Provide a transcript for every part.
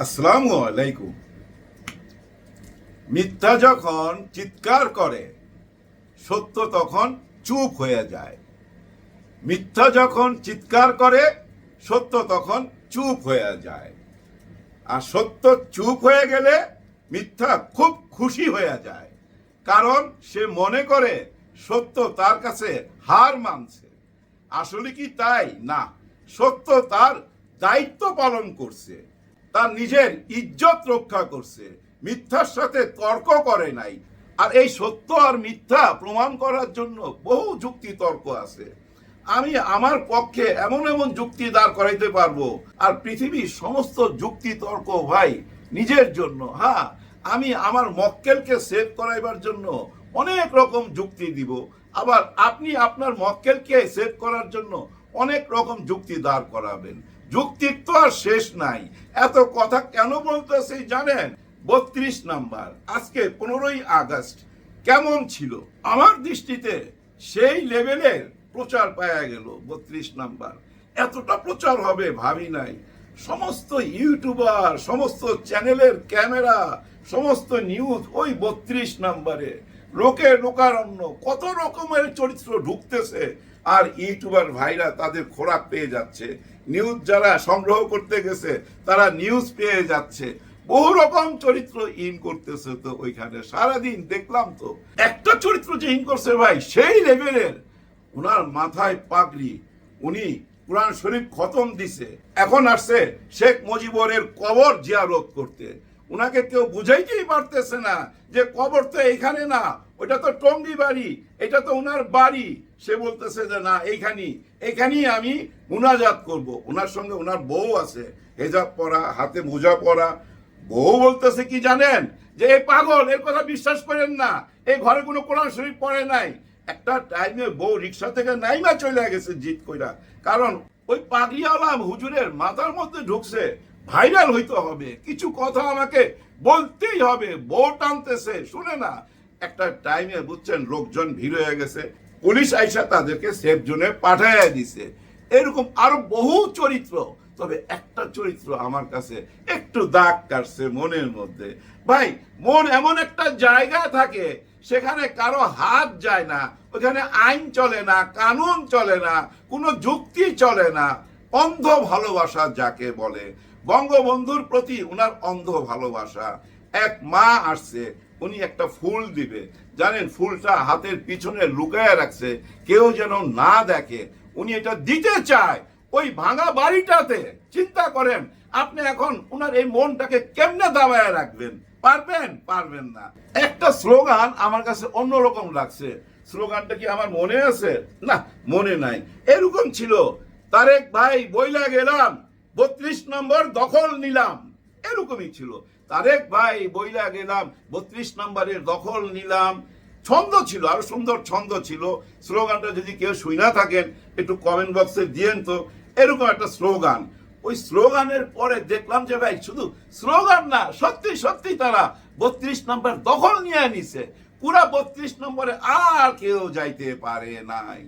আসসালামু আলাইকুম। মিথ্যা যখন চিৎকার করে, সত্য তখন চুপ হয়ে যায়। মিথ্যা যখন চিৎকার করে, সত্য তখন চুপ হয়ে যায়। আর সত্য চুপ হয়ে গেলে মিথ্যা খুব খুশি হয়ে যায়। কারণ সে মনে করে সত্য তার কাছে হার মানছে। আসলে কি তাই? না, সত্য তার দায়িত্ব পালন করছে। তার নিজের ইজ্জত রক্ষা করছে, মিথ্যার সাথে তর্ক করে নাই। আর এই সত্য আর মিথ্যা প্রমাণ করার জন্য বহু যুক্তি তর্ক আছে। আমি আমার পক্ষে এমন এমন যুক্তি দাঁড় করাইতে পারব। আর পৃথিবীর সমস্ত যুক্তি তর্ক ভাই নিজের জন্য হ্যাঁ আমি আমার মক্কেলকে সেভ করাইবার জন্য অনেক রকম যুক্তি দিব। আবার আপনি আপনার মক্কেলকে সেভ করার জন্য অনেক রকম যুক্তি দাঁড় করাবেন। যুক্তির তো আর শেষ নাই। এত কথা কেন বলতেছি জানেন? বত্রিশ নাম্বার, আজকে পনেরোই আগস্ট, কেমন ছিল? আমার দৃষ্টিতে সেই লেভেলের প্রচার পাওয়া গেল বত্রিশ নাম্বার। এতটা প্রচার হবে ভাবি নাই। সমস্ত ইউটিউবার, সমস্ত চ্যানেলের ক্যামেরা, সমস্ত নিউজ ওই বত্রিশ নাম্বারে। লোকে লোকারণ্য, কত রকমের চরিত্র ঢুকতেছে, আর ইউটিউবার ভাইরা তাদের খোরাক পেয়ে যাচ্ছে। নিউজ যারা সংগ্রহ করতে গেছে, তারা নিউজ পেয়ে যাচ্ছে। বহু রকম চরিত্র ইন করতেছে তো ওইখানে। সারাদিন দেখলাম তো। একটা চরিত্র যে ইন করছে ভাই, সেই লেভেলের। ওনার মাথায় পাগড়ি। উনি কোরআন শরীফ খতম দিছে। এখন আসছে শেখ মুজিবরের কবর জিয়ারত করতে। ওনাকে কেউ বুঝাইতেই পারতেছে না যে কবর তো এখানে না ওটা তো টঙ্গি বাড়ি, এটা তো ওনার বাড়ি। সে বলতেছে যে না এইখানেই এখানেই আমি মুনাজাত করব। ওনার সঙ্গে ওনার বউ আছে, হেজাব পরা, হাতে মোজা পরা। বউ বলতেছে কি জানেন? যে এই পাগল, এর কথা বিশ্বাস করেন না। এই ঘরে কোনো কোরআন শরীফ পড়ে নাই। একটা টাইমে বউ রিক্সা থেকে নাইমা চলে গেছে জিত কইরা। কারণ ওই পাগড়িওয়ালা হুজুরের মাথার মধ্যে ঢুকছে ভাইরাল হইতে হবে। কিছু কথা আমাকে বলতেই হবে। বউ টানতেছে শুনে না, একটা টাইমে বুঝছেন, লোকজন ভিড় হয়ে গেছে। পুলিশ আইসা তাদেরকে সেফ জোনে পাঠাইয়া দিছে। এরকম আরও বহু চরিত্র। তবে একটা চরিত্র আমার কাছে একটু দাগ কাটছে মনের মধ্যে। ভাই, মন এমন একটা জায়গা থাকে, সেখানে কারও হাত যায় না, ওখানে আইন চলে না, কানুন চলে না, কোনো যুক্তি চলে না। অন্ধ ভালোবাসা যাকে বলে। বঙ্গবন্ধুর প্রতি উনার অন্ধ ভালোবাসা। এক মা আসছে, উনি একটা ফুল দিবে। জানেন, ফুলটা হাতের পিছনে লুকায় রাখছে, কেউ যেন না দেখে। উনি এটা দিতে চায় ওই ভাঙা বাড়িটাতে। চিন্তা করেন, আপনি এখন উনার এই মনটাকে কেমনে দাবায় রাখবেন? পারবেন? পারবেন না। একটা স্লোগান আমার কাছে অন্যরকম লাগছে। স্লোগানটা কি আমার মনে আছে? না, মনে নাই। এরকম ছিল, তারেক ভাই বইলা গেলাম। বত্রিশ নম্বর দখল নিলাম। এরকমই ছিল। তারেক ভাই বইলা গেলাম, বত্রিশ নম্বরের দখল নিলাম। ছন্দ ছিল, আরও সুন্দর ছন্দ ছিল। স্লোগানটা যদি কেউ শুই না থাকেন, একটু কমেন্ট বক্সে দিয়েন তো। এরকম একটা স্লোগান। ওই স্লোগানের পরে দেখলাম যে ভাই, শুধু স্লোগান না, সত্যি সত্যি তারা বত্রিশ নম্বর দখল নিয়ে নিছে। পুরা বত্রিশ নম্বরে আর কেউ যাইতে পারে নাই।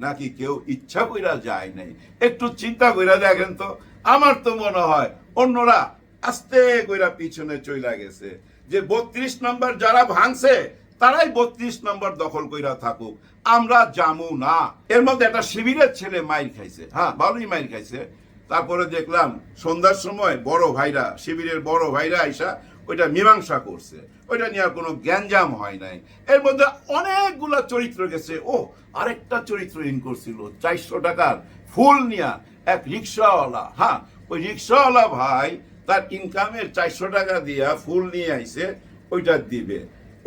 নাকি কেউ ইচ্ছা কইরা যায় নাই। একটু চিন্তা কইরা দেখেন তো আমার তো মনে হয় অন্যরা আস্তে কইরা পিছনে চইলা গেছে। যে বত্রিশ নম্বর যারা ভাঙছে, তারাই বত্রিশ নম্বর দখল কইরা থাকুক। আমরা জামু না। এর মধ্যে একটা শিবিরের ছেলে মাইর খাইছে। হ্যাঁ ভালোই মাইর খাইছে। তারপরে দেখলাম সন্ধ্যার সময় বড় ভাইরা, শিবিরের বড় ভাইরা আইসা ওইটা মীমাংসা করছে। ওইটা নিয়ে আর কোনো জ্ঞানজাম হয় নাই। এর মধ্যে অনেকগুলা চরিত্র গেছে। ও, আরেকটা চরিত্র ইন করছিল, চারশো টাকার ফুল নিয়া। এক রিক্সাওয়ালা হ্যাঁ ওই রিক্সাওয়ালা ভাই তার ইনকামের চারশো টাকা দিয়া ফুল নিয়ে আইছে, ওইটা দিবে।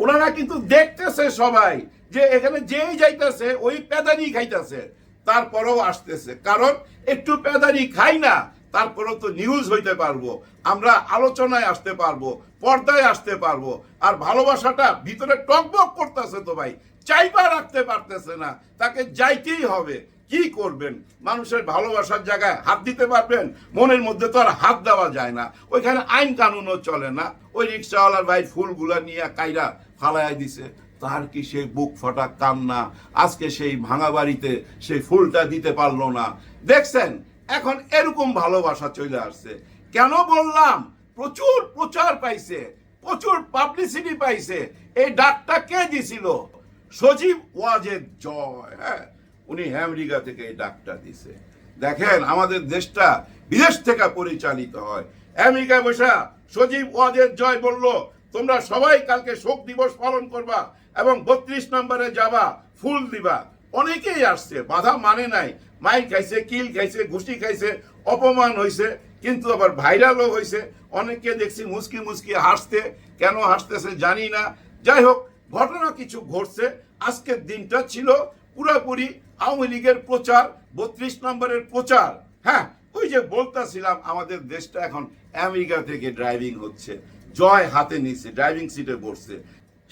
ওনারা কিন্তু দেখতেছে সবাই যে এখানে যেই যাইতেছে, ওই পেদানি খাইতেছে, তারপরেও আসতেছে। কারণ একটু পেদানি খাই না, তারপরেও তো নিউজ হইতে পারব, আমরা আলোচনায় আসতে পারব, পর্দায় আসতে পারব, আর ভালোবাসাটা ভিতরে টকবক করতেছে তো ভাই, চাইবা রাখতে পারতেছে না, তাকে যাইতেই হবে। কি করবেন? মানুষের ভালোবাসার জায়গায় হাত দিতে পারবেন? মনের মধ্যে তো আর হাত দেওয়া যায় না। ওইখানে আইন কানুনও চলে না। ওই রিক্সাওয়ালার ভাই ফুলগুলা নিয়ে কাইরা ফালাইয়া দিছে। তার কি সেই বুক ফাটা কান্না? আজকে সেই ভাঙা বাড়িতে সেই ফুলটা দিতে পারল না। দেখছেন, এখন এরকম ভালোবাসা চলে আসছে। কেন বললাম? প্রচুর প্রচার পাইছে, প্রচুর পাবলিসিটি পাইছে। এই ডাকটা কে দিছিল? সজীব ওয়াজেদ জয় হ্যাঁ? উনি আমেরিকা থেকে এই ডাকটা দিছে। দেখেন, আমাদের দেশটা বিদেশ থেকে পরিচালিত হয়। আমেরিকায় বসা সজীব ওয়াজেদ জয় বলল, তোমরা সবাই কালকে শোক দিবস পালন করবা এবং বত্রিশ নম্বরে যাবা, ফুল দিবা। অনেকেই আসছে, বাধা মানে নাই। মাইক খাইছে, কিল খাইছে, ঘুষি খাইছে, অপমান হয়েছে কিন্তু আবার ভাইরালও হয়েছে অনেককে দেখছি মুসকি মুসকি হাসতে, কেন হাসতেছে জানি না। যাই হোক, ঘটনা কিছু ঘটছে। আজকের দিনটা ছিল পুরোপুরি আওয়ামী লীগের প্রচার, বত্রিশ নম্বরের প্রচার। হ্যাঁ ওই যে বলতাছিলাম, আমাদের দেশটা এখন আমেরিকা থেকে ড্রাইভিং হচ্ছে, জয় হাতে নিচ্ছে ড্রাইভিং সিটে বসছে।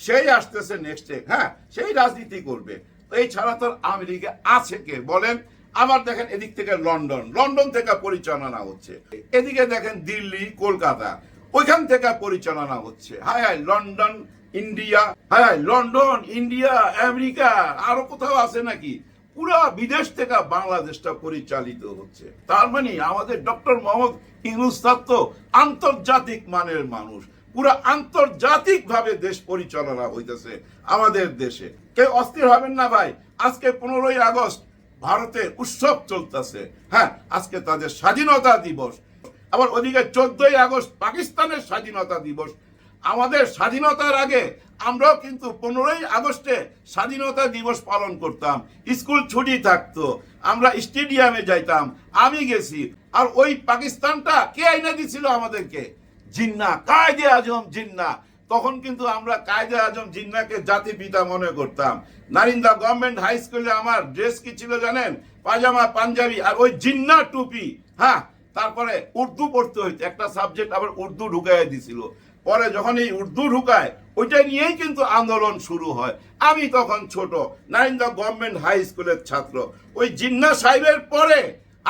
সেই আসতেছে নেক্সটে হ্যাঁ সেই রাজনীতি করবে। এই ছাড়া তো লীগে আছে কে? বলেন, আবার দেখেন এদিক থেকে লন্ডন লন্ডন থেকে পরিচালনা হচ্ছে। এদিকে দেখেন দিল্লি, কলকাতা, ওইখান থেকে পরিচালনা হচ্ছে। হায় হায়, লন্ডন ইন্ডিয়া, হায়, লন্ডন, ইন্ডিয়া, আমেরিকা, আরও কোথাও আছে নাকি? পুরা বিদেশ থেকে বাংলাদেশটা পরিচালিত হচ্ছে। তার মানে আমাদের ডক্টর মোহাম্মদ ইউনুস তো আন্তর্জাতিক মানের মানুষ। পুরা আন্তর্জাতিক ভাবে দেশ পরিচালনা হইতেছে আমাদের দেশে। কেউ অস্থির হবেন না ভাই। আজকে পনেরোই আগস্ট ভারতে উৎসব চলতেছে। হ্যাঁ আজকে তাদের স্বাধীনতা দিবস। আবার ওদিকে চোদ্দই আগস্ট পাকিস্তানের স্বাধীনতা দিবস। আমাদের স্বাধীনতার আগে আমরাও কিন্তু পনেরোই আগস্টে স্বাধীনতা দিবস পালন করতাম। স্কুল ছুটি থাকতো, আমরা স্টেডিয়ামে যাইতাম, আমি গেছি। আর ওই পাকিস্তানটা কে আইনা দিছিল আমাদেরকে? জিন্না, কায়দে আজম জিন্না। তখন কিন্তু আমরা কায়দে আজম জিন্নাকে জাতি পিতা মনে করতাম। নারিন্দা গভর্নমেন্ট হাই স্কুলে আমার ড্রেস কি ছিল জানেন? পাজামা পাঞ্জাবি আর ওই জিন্না টুপি হ্যাঁ? তারপরে উর্দু পড়তে হইতো, একটা সাবজেক্ট আবার উর্দু ঢুকাই দিছিল। পরে যখন এই উর্দু ঢুকায়, ওইটা নিয়েই কিন্তু আন্দোলন শুরু হয়। আমি তখন ছোট নারিন্দা গভর্নমেন্ট হাই স্কুলের ছাত্র। ওই জিন্না সাহেবের পরে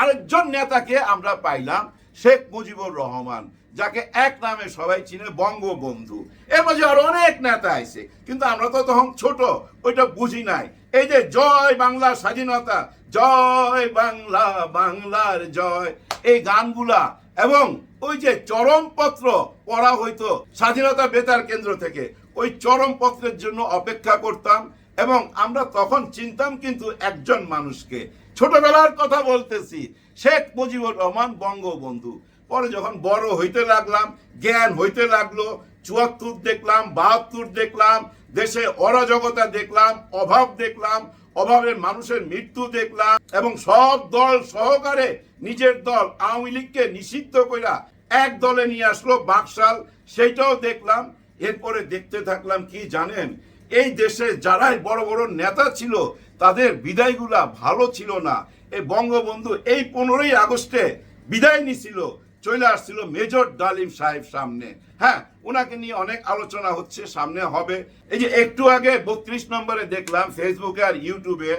আরেকজন নেতাকে আমরা পাইলাম, শেখ মুজিবুর রহমান, যাকে এক নামে সবাই চিনে বঙ্গবন্ধু। এর মাঝে আরও অনেক নেতা আছে কিন্তু আমরা তো তখন ছোট, ওইটা বুঝি নাই। এই যে জয় বাংলা স্বাধীনতা, জয় বাংলা, বাংলার জয়, এই গানগুলা এবং ওই যে চরমপত্র পড়া হইতো স্বাধীনতা বেতার কেন্দ্র থেকে, ওই চরমপত্রের জন্য অপেক্ষা করতাম এবং আমরা তখন চিনতাম কিন্তু একজন মানুষকে। ছোটবেলার কথা বলতেছি, শেখ মুজিবুর রহমান বঙ্গবন্ধু। পরে যখন বড় হইতে লাগলাম, জ্ঞান হইতে লাগল, চুয়াত্তর দেখলাম, বাহাত্তর দেখলাম, দেশে অরাজকতা দেখলাম, অভাব দেখলাম অভাবের মানুষের মৃত্যু দেখলাম এবং সব দল সহকারে নিজের দল আওয়ামী লীগকে নিষিদ্ধ কইরা এক দলে নিয়ে আসলো বাকশাল, সেইটাও দেখলাম। এরপরে দেখতে থাকলাম কি জানেন, এই দেশে যারাই বড় বড় নেতা ছিল, তাদের বিদায়গুলা ভালো ছিল না। এই বঙ্গবন্ধু এই পনেরোই আগস্টে বিদায় নিছিল। চলে আসছিল মেজর ডালিম সাহেব সামনে। হ্যাঁ ওনাকে নিয়ে অনেক আলোচনা হচ্ছে, সামনে হবে। এই যে একটু আগে বত্রিশ নম্বরে দেখলাম ফেসবুকে আর ইউটিউবে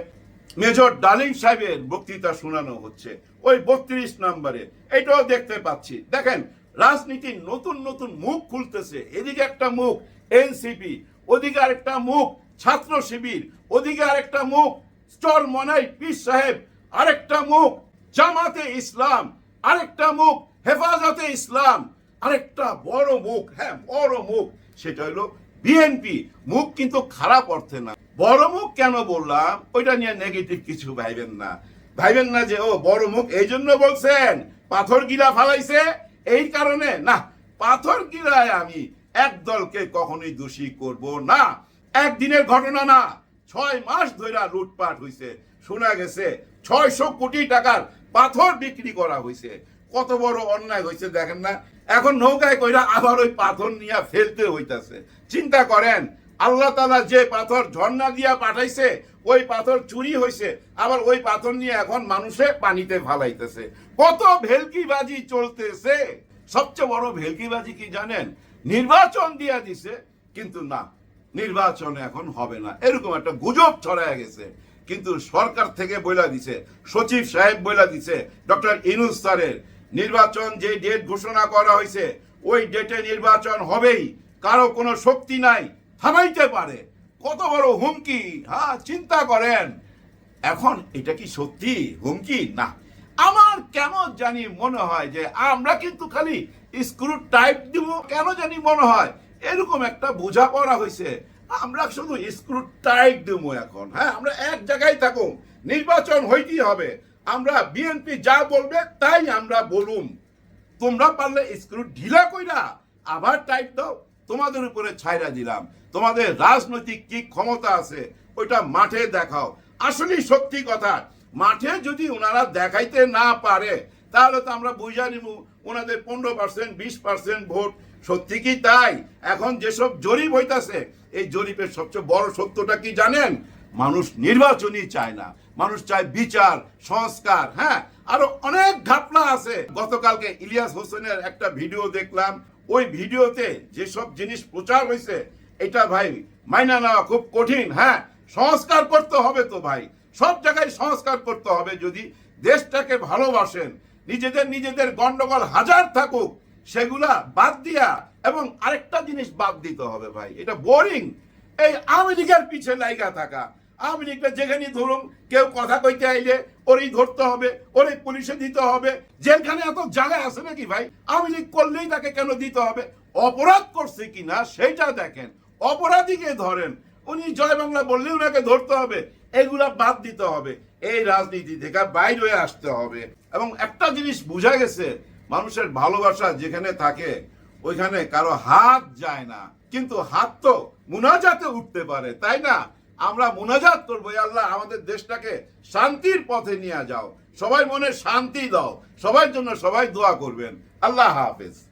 মেজর ডালিম সাহেবের বক্তৃতা শোনানো হচ্ছে। ওই বত্রিশ নম্বরে। এটাও দেখতে পাচ্ছি। দেখেন রাজনীতির নতুন নতুন মুখ খুলতেছে। এদিকে একটা মুখ, এনসিপি, ওদিকে আরেকটা মুখ, ছাত্র শিবির, ওদিকে আরেকটা মুখ স্টল মনাই পীর সাহেব, আরেকটা মুখ, জামাতে ইসলাম, আরেকটা মুখ হেফাজতে ইসলাম, আরেকটা বড় মুখ হ্যাঁ বড় মুখ, সেটা হলো বিএনপি মুখ কিন্তু খারাপ অর্থে না। বড় মুখ কেন বললাম? ওইটা নিয়ে নেগেটিভ কিছু ভাইবেন না। ভাইবেন না যে, ও, বড় মুখ এই জন্য বলছেন, পাথর গিলা ফালাইছে, এই কারণে? না, পাথর গিলায় আমি এক দলকে কখনোই দোষী করব না। একদিনের ঘটনা না, ছয় মাস ধরে লুটপাট হইছে। শোনা গেছে, ছয়শো কোটি টাকার পাথর বিক্রি করা হয়েছে কত বড় অন্যায় হয়েছে দেখেন না? এখন নৌকায় কইরা আবার ওই পাথর নিয়ে ফেলতে হইতাছে। চিন্তা করেন, আল্লাহ তালা যে পাথর ঝর্ণা দিয়া পাঠাইছে, ওই পাথর চুরি হয়েছে আবার ওই পাথর নিয়ে এখন মানুষে পানিতে ফালাইতেছে। কত ভেলকিবাজি চলতেছে। সবচেয়ে বড় ভেলকিবাজি কি জানেন? নির্বাচন দিয়া দিছে, কিন্তু না, নির্বাচন এখন হবে না। এরকম একটা গুজব ছড়ায় গেছে। কিন্তু সরকার থেকে বইলা দিছে, সচিব সাহেব বইলা দিছে, ডক্টর ইনুস স্যারের। নির্বাচন যে ডেট ঘোষণা করা হয়েছে, ওই ডেটে নির্বাচন হবেই। কারও কোনো শক্তি নাই, থামাইতে পারে। কত বড় হুমকি হ্যাঁ চিন্তা করেন। এখন এটা কি সত্যি হুমকি? না। আমার কেন জানি মনে হয় যে আমরা কিন্তু খালি স্ক্রু টাইপ দিব, কেন জানি মনে হয়? এরকম একটা বোঝা বোঝাপড়া হয়েছে। আমরা শুধু স্ক্রু টাইট দেবো এখন হ্যাঁ আমরা এক জায়গায় থাকুন। নির্বাচন হইতেই হবে। আমরা বিএনপি যা বলবে তাই আমরা বলুম তোমরা পারলে স্ক্রু ঢিলা কইরা আবার টাইট দাও। তোমাদের উপরে ছাইরা দিলাম। তোমাদের রাজনৈতিক কি ক্ষমতা আছে, ওইটা মাঠে দেখাও। আসলেই সত্যি কথা, মাঠে যদি ওনারা দেখাইতে না পারে, তাহলে তো আমরা বুঝা নিব ওনাদের পনেরো পার্সেন্ট বিশ পার্সেন্ট ভোট। সত্যি কি তাই? এখন যেসব জরিপ হইতাছে, এই জরিপের সবচেয়ে বড় সত্যটা কি জানেন? মানুষ নির্বাচনই চায় না। মানুষ চায় বিচার, সংস্কার হ্যাঁ? আরও অনেক ঘটনা আছে। গতকালকে ইলিয়াস হোসেনের একটা ভিডিও দেখলাম। ওই ভিডিওতে যেসব জিনিস প্রচার হয়েছে এটা ভাই মাইনা নেওয়া খুব কঠিন হ্যাঁ? সংস্কার করতে হবে তো ভাই। সব জায়গায় সংস্কার করতে হবে যদি দেশটাকে ভালোবাসেন। নিজেদের নিজেদের গন্ডগোল হাজার থাকুক, সেগুলা বাদ দিয়া এবং আরেকটা জিনিস বাদ দিতে হবে ভাই। এটা বোরিং এই আমেরিকার পিছে লাইগা থাকা। আমেরিকা যেখানে ধরুন কেউ কথা কইতে আইলে ওরই ধরতে হবে, ওরই পুলিশে দিতে হবে। যেখানে এত জায়গায় আছে নাকি ভাই? আমেরিক করলেই তাকে কেন দিতে হবে? অপরাধ করছে কিনা সেইটা দেখেন। অপরাধীকে ধরেন? উনি জয় বাংলা বললে ওনাকে ধরতে হবে। এগুলা বাদ দিতে হবে। এই রাজনীতি থেকে বাইরে হয়ে আসতে হবে। এবং একটা জিনিস বোঝা গেছে, মানুষের ভালোবাসা যেখানে থাকে, ওইখানে কারও হাত যায় না। কিন্তু হাত তো মুনাজাতে উঠতে পারে, তাই না? আমরা মোনাজাত করব, "হে আল্লাহ, আমাদের দেশটাকে শান্তির পথে নিয়ে যাও। সবাই মনে শান্তি দাও। সবার জন্য সবাই দোয়া করবেন। আল্লাহ হাফেজ।